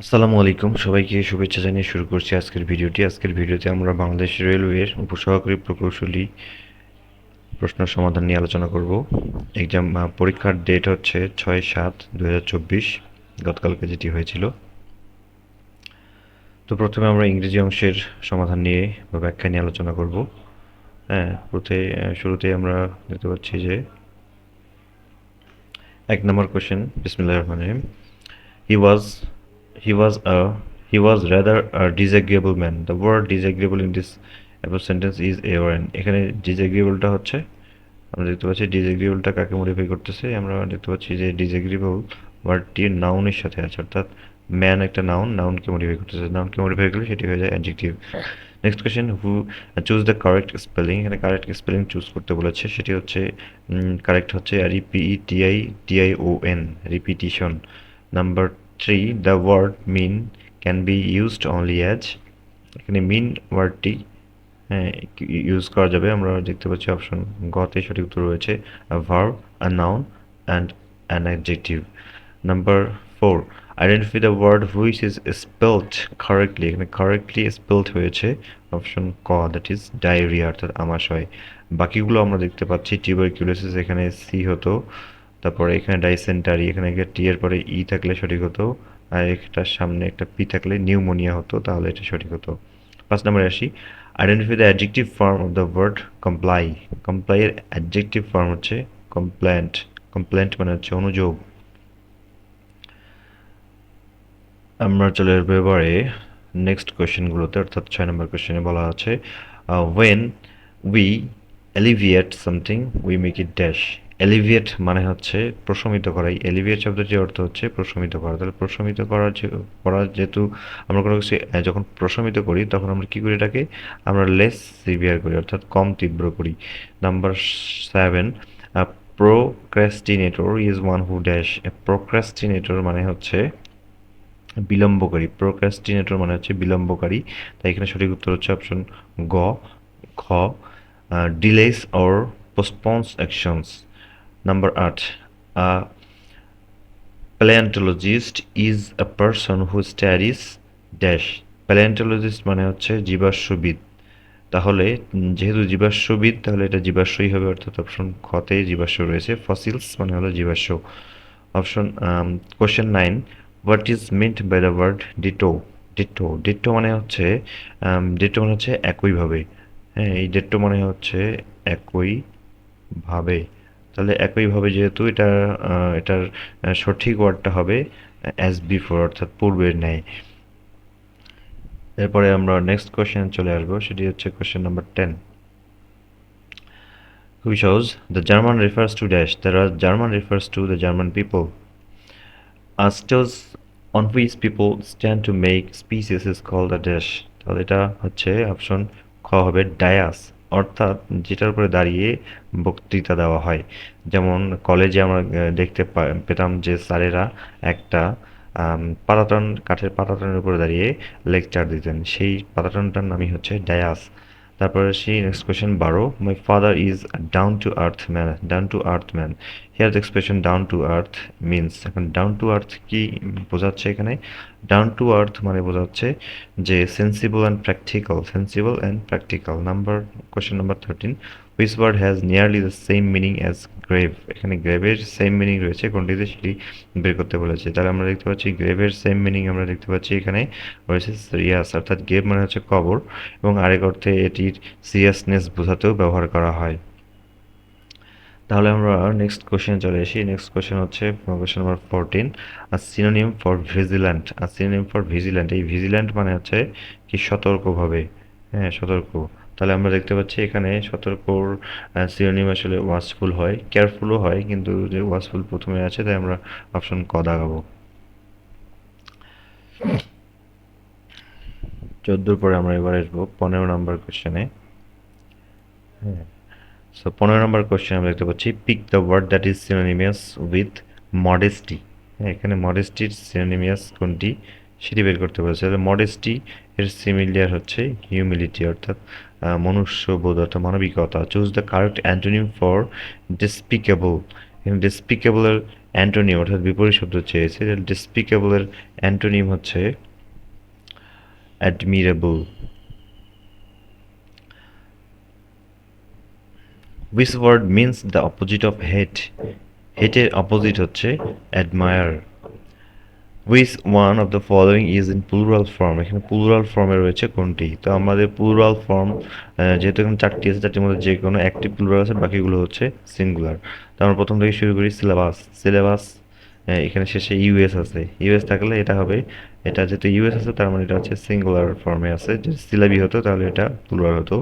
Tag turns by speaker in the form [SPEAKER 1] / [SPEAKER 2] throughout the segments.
[SPEAKER 1] আসসালামু আলাইকুম। সবাইকে শুভেচ্ছা জানিয়ে শুরু করছি আজকের ভিডিওটি। আজকের ভিডিওতে আমরা বাংলাদেশ রেলওয়ের উপসহকারী প্রকৌশলী প্রশ্ন সমাধান নিয়ে আলোচনা করব। এক্সাম পরীক্ষার ডেট হচ্ছে ছয় সাত দু গতকালকে যেটি হয়েছিল। তো প্রথমে আমরা ইংরেজি অংশের সমাধান নিয়ে বা ব্যাখ্যা নিয়ে আলোচনা করব। হ্যাঁ প্রথমে শুরুতে আমরা দেখতে পাচ্ছি যে এক নম্বর কোশ্চেন বিসমিল্লাহ রহমান রহিম। হি ওয়াজ he was a, he was rather a disagreeable man. The word disagreeable in this above sentence is a an এখানে disagreeableটা হচ্ছে, আমরা দেখতে পাচ্ছি disagreeableটা কাকে মডিফাই করতেছে, আমরা দেখতে পাচ্ছি যে disagreeable ওয়ার্ডটি নাউনের সাথে আছে, অর্থাৎ ম্যান একটা নাউন নাউনকে মডিফাই করতেছে। নাউনকে মডিফাই করলে সেটি হয়ে যায় adjective next question who choose the correct spelling এখানে কারেক্ট স্পেলিং চুজ করতে বলেছে, সেটি হচ্ছে কারেক্ট হচ্ছে R E P E T I T I O N repetition number three the word mean can be used only as এখানে mean ওয়ার্ডটি use করা যাবে, আমরা দেখতে পাচ্ছি অপশন গতে সঠিক উত্তর রয়েছে verb a noun and an adjective number four identify the word which is spelled correctly এখানে কারেক্টলি স্পেলড হয়েছে অপশন ক দ্যাট ইজ ডায়রিয়া অর্থাৎ আমাশয়। বাকিগুলো আমরা দেখতে পাচ্ছি টিউবারকিউলোসিস এখানে সি হতো তারপরে এখানে ডাইসেন্টারি এখানে টি এর পরে ই থাকলে সঠিক হতো, আর এটার সামনে একটা পি থাকলে নিউমোনিয়া হতো, তাহলে এটা সঠিক হতো। পাঁচ নম্বরে আসি। Identify the adjective form of the word comply comply এর অ্যাডজেক্টিভ ফর্ম হচ্ছে কমপ্ল্যান্ট কমপ্লেন্ট মানে হচ্ছে অনুযোগ। আমরা চলে আসব এবারে নেক্সট কোয়েশ্চেনগুলোতে অর্থাৎ ছয় নম্বর কোয়েশ্চেনে বলা আছে when we alleviate something we make it dash alleviate মানে হচ্ছে প্রশমিত করা। এই এলিভিয়েট শব্দটির অর্থ হচ্ছে প্রশমিত করা। তাহলে প্রশমিত করার করা যেহেতু আমরা কোনো কিছু যখন প্রশমিত করি, তখন আমরা কী করি এটাকে? আমরা লেস সিভিয়ার করি, অর্থাৎ কম তীব্র করি। Number seven procrastinator is one who dash procrastinator মানে হচ্ছে বিলম্বকারী। প্রোক্রাস্টিনেটর মানে হচ্ছে বিলম্বকারী। তাই এখানে সঠিক উত্তর হচ্ছে অপশন গ, খ delays or postpones actions. 8. A paleontologist is a person who studies dash. Palaeontologist মানে হচ্ছে জীবাশ্মবিদ। তাহলে যেহেতু জীবাশ্মবিদ, তাহলে এটা জীবাশ্মই হবে, অর্থাৎ অপশন খতে জীবাশ্ম রয়েছে। ফসিলস মানে হলো জীবাশ্ম। Option question nine what is meant by the word ditto ditto ditto মানে হচ্ছে ডিটো মানে হচ্ছে একইভাবে। হ্যাঁ এই ডেটটো মানে হচ্ছে একই ভাবে তাহলে একইভাবে যেহেতু এটা এটার সঠিক ওয়ার্ডটা হবে অ্যাজ বিফোর অর্থাৎ পূর্বের ন্যায় এরপরে আমরা নেক্সট কোয়েশ্চেন চলে আসব সেটি হচ্ছে question number ten who shows the German refers to dash. The German refers to the German people. A stage on which people stand to make speeches is called a dash. তাহলে এটা হচ্ছে option খ হবে Dias অর্থাৎ যেটার উপরে দাঁড়িয়ে বক্তৃতা দেওয়া হয়। যেমন কলেজে আমরা দেখতে পেতাম যে স্যারেরা একটা পাতাটন কাঠের পাতাটনের উপরে দাঁড়িয়ে লেকচার দিতেন। সেই পাতাটনটার নামই হচ্ছে ডায়াস। তারপরে সেই নেক্সট কোয়েশ্চেন বারো my father is down to earth man down to earth man here the expression down to earth means এখন ডাউন টু আর্থ কি বোঝাচ্ছে এখানে? ডাউন টু আর্থ মানে বোঝাচ্ছে যে sensible and practical sensible and practical number question number thirteen which word has nearly the same meaning as grave এখানে গ্রেভের same meaning রয়েছে, কোনটিতে সেটি বের করতে বলেছে। তাহলে আমরা দেখতে পাচ্ছি গ্রেভের সেম মিনিং আমরা দেখতে পাচ্ছি এখানে রয়েছে সিরিয়াস অর্থাৎ গ্রেভ মানে হচ্ছে কবর, এবং আরেক অর্থে এটির সিরিয়াসনেস বোঝাতেও ব্যবহার করা হয়। তাহলে আমরা নেক্সট কোশ্চেন চলে আসি। নেক্সট কোশ্চেন হচ্ছে কোশ্চেন নাম্বার ফোরটিন আর সিনোনিম ফর ভিজিল্যান্ট আর সিনোনিম ফর ভিজিল্যান্ট এই ভিজিল্যান্ট মানে হচ্ছে কি সতর্কভাবে হ্যাঁ সতর্ক। তাহলে আমরা দেখতে পাচ্ছি এখানে সতর্কর সিনোনিম আসলে ওয়াচফুল হয় কেয়ারফুলও হয়, কিন্তু যে ওয়াচফুল প্রথমে আছে, তাই আমরা অপশন ক দাগাবো। চোদ্দোর পরে আমরা এবার আসব, পনেরো নম্বর কোশ্চেনে হ্যাঁ। সো পনেরো নম্বর কোয়েশ্চেন আমরা দেখতে পাচ্ছি pick the word that is synonymous with modesty এখানে মডেস্টির সিনোনিমিয়াস কোনটি সেটি বের করতে বলেছে। তাহলে মডেস্টি এর সিমিলিয়ার হচ্ছে হিউমিলিটি অর্থাৎ মনুষ্যবোধ অর্থাৎ মানবিকতা। Choose the correct antonym for despicable এখানে ডিসপিকেবলের অ্যান্টোনিম অর্থাৎ বিপরীত শব্দ চেয়েছে। ডিসপিকেবলের অ্যান্টোনিম হচ্ছে admirable which word means the opposite of hate হেটের opposite হচ্ছে admire which one of the following is in plural form এখানে প্লুরাল ফর্মে রয়েছে কোনটি? তো আমাদের প্লুরাল ফর্ম যেহেতু এখানে চারটি আছে, চারটির মধ্যে যে কোনো একটি প্লুরাল আছে, বাকিগুলো হচ্ছে সিঙ্গুলার তো আমরা প্রথম থেকে শুরু করি সিলেবাস সিলেবাস এখানে শেষে ইউএস আছে। ইউএস থাকলে এটা হবে, এটা যেহেতু ইউএস আছে, তার মানে এটা হচ্ছে সিঙ্গুলার ফর্মে আছে। যদি সিলাবি হতো, তাহলে এটা প্লুরাল হতো।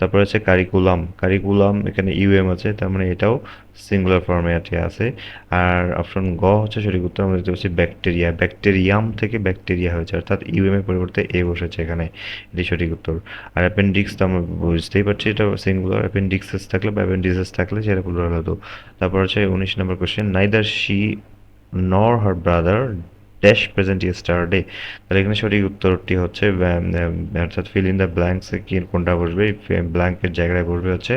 [SPEAKER 1] তারপরে হচ্ছে কারিকুলাম কারিকুলাম এখানে ইউএম আছে, তার মানে এটাও সিঙ্গুলার ফর্মেটে আছে আর অপশন গ হচ্ছে সঠিক উত্তর, আমরা দেখতে পাচ্ছি ব্যাকটেরিয়া ব্যাকটেরিয়াম থেকে ব্যাকটেরিয়া হয়েছে, অর্থাৎ ইউএম এর পরিবর্তে এ বসেছে এখানে, এটি সঠিক উত্তর। আর অ্যাপেন্ডিক্স তো আমরা বুঝতেই পারছি, এটা সিঙ্গুলার অ্যাপেন্ডিক্সেস থাকলে বা অ্যাপেন্ডিসেস থাকলে সেটা প্লুরাল হতো তারপর হচ্ছে উনিশ নম্বর question neither she nor her brother dash present yesterday তাহলে এখানে সঠিক উত্তরটি হচ্ছে অর্থাৎ ফিল ইন দ্য ব্ল্যাঙ্কস কি, কোনটা বসবে? ব্ল্যাঙ্কের জায়গায় বসবে হচ্ছে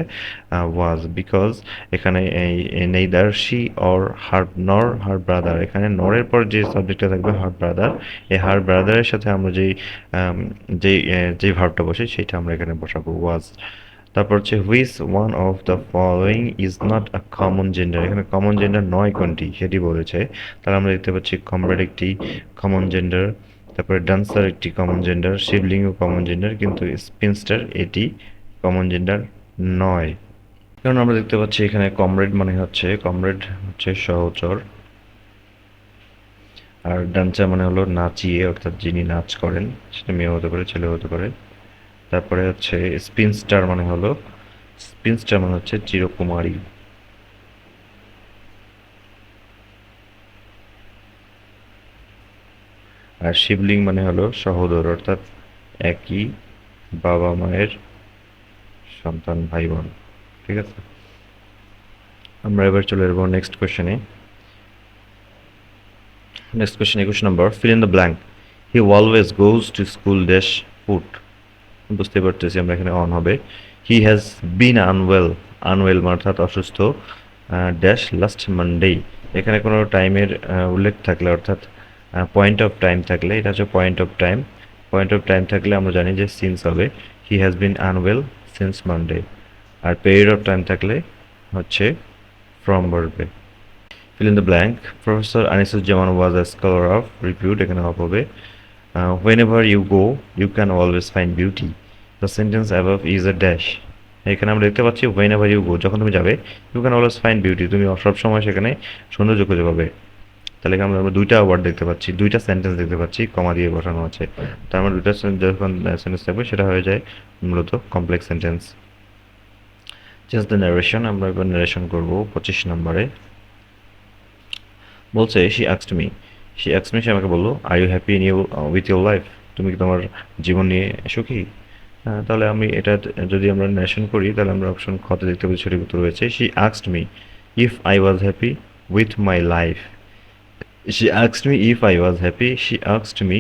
[SPEAKER 1] ওয়াজ বিকজ এখানে neither she or her nor her brother এখানে নরের পর যে সাবজেক্টটা থাকবে হার ব্রাদার এই হার ব্রাদারের সাথে আমরা যেই যেই যেই ভার্বটা বসে সেটা আমরা এখানে বসাবো ওয়াজ তারপর হচ্ছে which one of the following is not a common gender এখানে কমন জেন্ডার নয় কোনটি? সেটি বলেছে। তাহলে আমরা দেখতে পাচ্ছি কমরেড একটি কমন জেন্ডার তারপরে ডান্সার একটি common gender sibling common gender কিন্তু স্পিনস্টার এটি কমন জেন্ডার নয়। কারণ আমরা দেখতে পাচ্ছি এখানে কমরেড মানে হচ্ছে কমরেড হচ্ছে সহচর, আর ডান্সার মানে হলো নাচিয়ে, অর্থাৎ যিনি নাচ করেন, সেটা মেয়ে হতে পারে, ছেলে হতে পারে। তারপরে হচ্ছে স্পিনস্টার মানে হলো স্পিনস্টার মানে হচ্ছে চিরকুমারী। আর শিবলিং মানে হলো সহোদর, অর্থাৎ একই বাবা মায়ের সন্তান ভাই বোন ঠিক আছে? আমরা এবার চলে যাব নেক্সট কোয়েশ্চেনে নেক্সট কোয়েশ্চেন একুশ নম্বর fill in the blank he always goes to school dash foot বুঝতে পারতেছি আমরা এখানে অন হবে। He has been unwell unwell অর্থাৎ অসুস্থ ড্যাশ লাস্ট মানডে এখানে কোনো টাইমের উল্লেখ থাকলে অর্থাৎ পয়েন্ট অফ টাইম থাকলে এটা হচ্ছে point of time point of time থাকলে আমরা জানি যে সিন্স হবে। He has been unwell since Monday R period of time থাকলে হচ্ছে ফ্রম বলবে fill in the blank professor Anisuzzaman was a scholar of repute এখানে অফ হবে Uh, whenever you go you can always find beauty the sentence above is a dash. এখানে আমরা দেখতে পাচ্ছি, whenever you go যখন তুমি যাবে, you can always find beauty তুমি সব সময় সেখানে সৌন্দর্য খুঁজে পাবে। তাহলে এখানে আমরা দুইটা ওয়ার্ড দেখতে পাচ্ছি, দুইটা সেন্টেন্স দেখতে পাচ্ছি কমা দিয়ে বসানো আছে। তার মানে দুইটা যখন সেন্টেন্স থাকবে, সেটা হয়ে যায় মূলত complex sentence just the narration আমরা এবার নারেশন করব পঁচিশ নম্বরে। বলছে শি আক্সড মি শি আক্স মি সে আমাকে বলল are you happy in you with your life তুমি কি তোমার জীবন নিয়ে সুখী? তাহলে আমি এটা যদি আমরা ন্যাশন করি, তাহলে আমরা অপশন খতে দেখতে পাচ্ছি সঠিক উত্তর রয়েছে। She আক্সড me if I was happy with my life she আক্সড me if I was happy she আক্সড me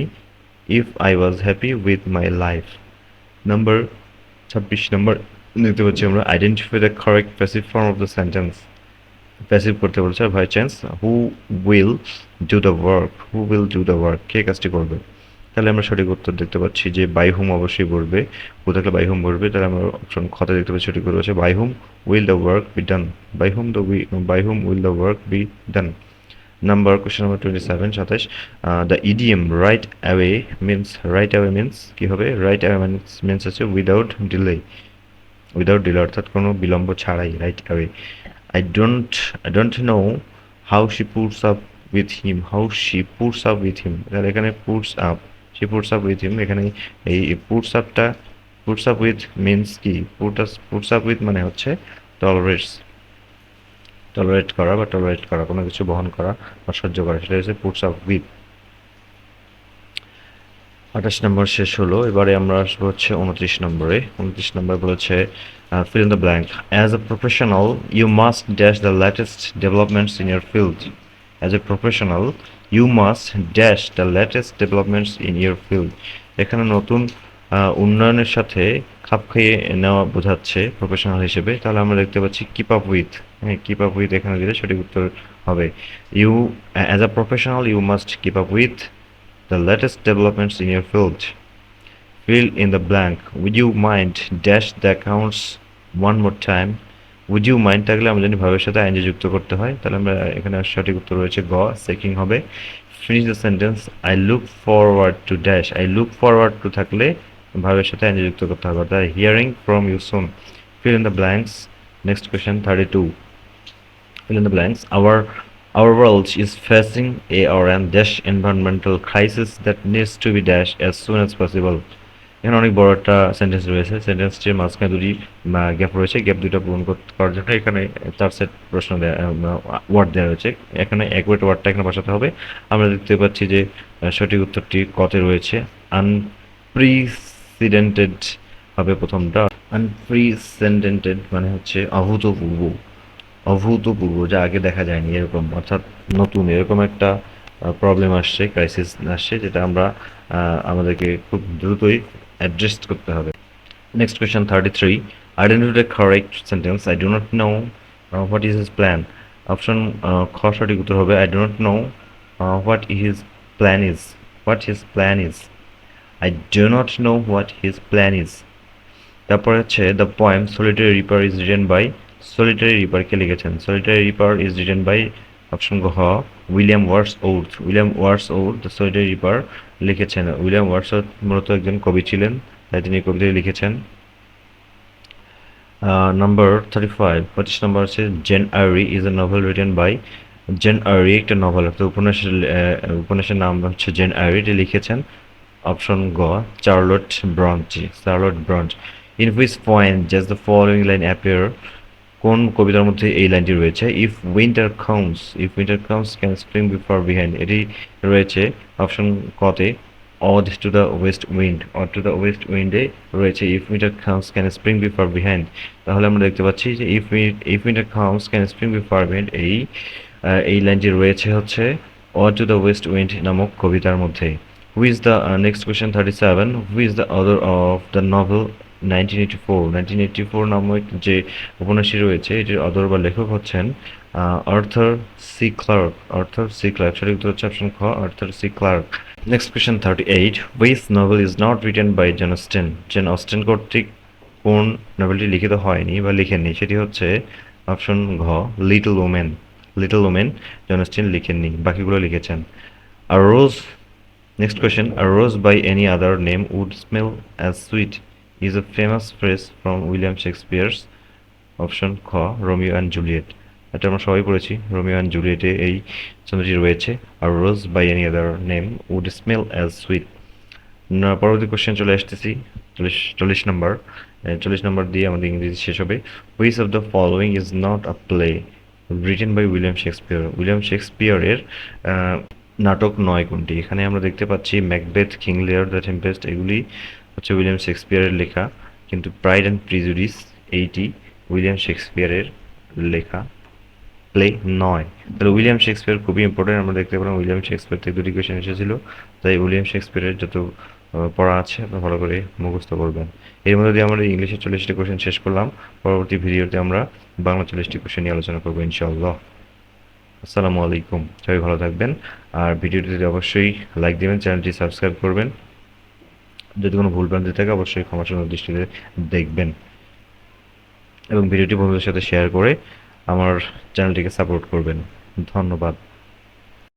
[SPEAKER 1] if I was happy with my life number ছাব্বিশ নম্বর দেখতে পাচ্ছি আমরা identify the correct passive form of the sentence passive করতে বলছে by chance who will do the work who will do the work কে কাজটি করবে? তাহলে আমরা সঠিক উত্তর দেখতে পাচ্ছি যে বাই হুম অবশ্যই বলবে। হু থাকলে বাই হুম বলবে? তাহলে আমরা অপশন খতে দেখতে পাচ্ছি সঠিক উত্তর হচ্ছে by whom will the work be done by whom the we by whom will the work be done number question number twenty seven সাতাশ the idiom right away means right away means কী হবে? Right away means means হচ্ছে without delay without delay অর্থাৎ কোনো বিলম্ব ছাড়াই right away I don't I don't know how she puts up with him how she puts up with him তাহলে এখানে puts up সে puts up with him এখানে এই পুটসআপটা পুটসআপ উইথ মিনস কি? পুটস পুটসআপ উইথ মানে হচ্ছে টলারেটস টলারেট করা বা টলারেট করা, কোনো কিছু বহন করা বা সহ্য করা, সেটা হচ্ছে পুটসআপ উইথ আঠাশ নম্বর শেষ হলো, এবারে আমরা আসব হচ্ছে উনত্রিশ নম্বরে। উনত্রিশ নম্বর বলেছে fill in the blank as a professional you must dash the latest developments in your field as a professional you must dash the latest developments in your field এখানে নতুন উন্নয়নের সাথে খাপ খাইয়ে নেওয়া বোঝাচ্ছে প্রফেশনাল হিসেবে। তাহলে আমরা দেখতে পাচ্ছি কিপ আপ উইথ হ্যাঁ কিপ আপ উইথ এখানে দিলে সঠিক উত্তর হবে। You as a professional you must keep up with the latest developments in your field fill in the blank. Would you mind dash the accounts one more time? Would you mind থাকলে আমরা যদি ভাবের সাথে আইনজি যুক্ত করতে হয়। তাহলে আমরা এখানে সঠিক উত্তর রয়েছে গ, সেকিং হবে। Finish the sentence I look forward to dash I look forward to থাকলে ভাবের সাথে আইনজি যুক্ত করতে হবে। অর্থাৎ hearing from you you soon fill in the blanks next question thirty two fill in the blanks our our world is facing a our and dash environmental crisis that needs to be dash as soon as possible এখানে অনেক বড় একটা sentence রয়েছে। সেন্টেন্সটির মাঝখানে দুটি gap রয়েছে। Gap দুটো পূরণ করার জন্য এখানে চার সেট প্রশ্ন ওয়ার্ড দেওয়া রয়েছে। এখানে একওয়েট ওয়ার্ডটা এখানে বসাতে হবে। আমরা দেখতে পাচ্ছি যে সঠিক উত্তরটি কতে রয়েছে। আনপ্রিসিডেন্টেড হবে প্রথমটা। আনপ্রিসিডেন্টেড মানে হচ্ছে অভূতপূর্ব। অভূতপূর্ব, যা আগে দেখা যায়নি, এরকম। অর্থাৎ নতুন, এরকম একটা প্রবলেম আসছে ক্রাইসিস আসছে, যেটা আমরা আমাদেরকে খুব দ্রুতই অ্যাড্রেস করতে হবে। Next question thirty three identify the correct sentence I do not know what is his plan option খ সঠিক উত্তর হবে I do not know what his plan is what his plan is I do not know what his plan is তারপর হচ্ছে the poem solitary reaper is written by solitary reaper কে লিখেছেন। Solitary reaper is written by option গ William Wordsworth William Wars ওউথ the solitary reaper লিখেছেন William ওয়ার্স মূলত একজন কবি ছিলেন, তাই তিনি এই কবিতাটি লিখেছেন। নাম্বার থার্টি ফাইভ পঁচিশ নম্বর আছে Jane Eyre is a novel written by Jane Eyre একটা নভেল অর্থাৎ উপন্যাসের উপন্যাসের নাম হচ্ছে জেন আরি এটি লিখেছেন অপশন গ, Charlotte Bronte, Charlotte Bronte. In which point just the following line appear কোন কবিতার মধ্যে এই লাইনটি রয়েছে? If winter comes if winter comes can spring be far behind এটি রয়েছে অপশন কতে ode to the west wind ode to the west উইন্ডে রয়েছে if winter comes can spring be far behind তাহলে আমরা দেখতে পাচ্ছি যে if if winter comes can spring be far behind এই এই লাইনটি রয়েছে হচ্ছে ode to the west wind নামক কবিতার মধ্যে। Who is the next question thirty seven who is the author of the novel nineteen eighty four nineteen eighty four নামক যে উপন্যাসী রয়েছে এটির অদর বা লেখক হচ্ছেন Arthur C Clarke. Arthur C Clarke সঠিক উত্তর হচ্ছে অপশন খ Arthur C Clarke. Next question thirty eight which novel is not written by Jane Austen Jane Austen কর্তৃক কোন নভেলটি লিখিত হয়নি বা লিখেননি? সেটি হচ্ছে অপশন ঘ Little Women Little Women Jane Austen লিখেননি বাকিগুলো লিখেছেন। A rose Next question, a rose by any other name would smell as sweet is a famous phrase from William Shakespeare's option খ রোমিও অ্যান্ড জুলিয়েট এটা আমরা সবাই পড়েছি Romeo and জুলিয়েটে এই ছন্দটি রয়েছে, a rose by any other name would smell as sweet পরবর্তী question চলে আসতেছি, চল্লিশ চল্লিশ নম্বর চল্লিশ নম্বর দিয়ে আমাদের ইংরেজি শেষ হবে। Which of the following is not a play written by William Shakespeare William শেক্সপিয়ারের নাটক নয় কোনটি? এখানে আমরা দেখতে পাচ্ছি Macbeth King Lear The Tempest এগুলি হচ্ছে উইলিয়াম শেক্সপিয়ারের লেখা, কিন্তু প্রাইড অ্যান্ড প্রিজুডিস এইটি উইলিয়াম শেক্সপিয়ারের লেখা, প্লে নয়। তাহলে উইলিয়াম শেক্সপিয়ার খুবই ইম্পর্টেন্ট আমরা দেখতে পেলাম উইলিয়াম শেক্সপিয়ার থেকে দুটি কোয়েশন এসেছিল। তাই উইলিয়াম শেক্সপিয়ারের যত পড়া আছে, আপনারা ভালো করে মুখস্থ করবেন। এর মধ্যে দিয়ে আমরা ইংলিশের চল্লিশটি কোয়েশন শেষ করলাম। পরবর্তী ভিডিওতে আমরা বাংলা চল্লিশটি কোয়েশন নিয়ে আলোচনা করব, ইনশাআল্লাহ। আসসালামু আলাইকুম। সবাই ভালো থাকবেন। আর ভিডিওটিতে অবশ্যই লাইক দেবেন, চ্যানেলটি সাবস্ক্রাইব করবেন। যদি কোনো ভুল ভ্রান্তি থাকে, অবশ্যই ক্ষমা সুন্দর দৃষ্টিতে দেখবেন। এবং ভিডিওটি বন্ধুদের সাথে শেয়ার করে আমার চ্যানেলটিকে সাপোর্ট করবেন। ধন্যবাদ।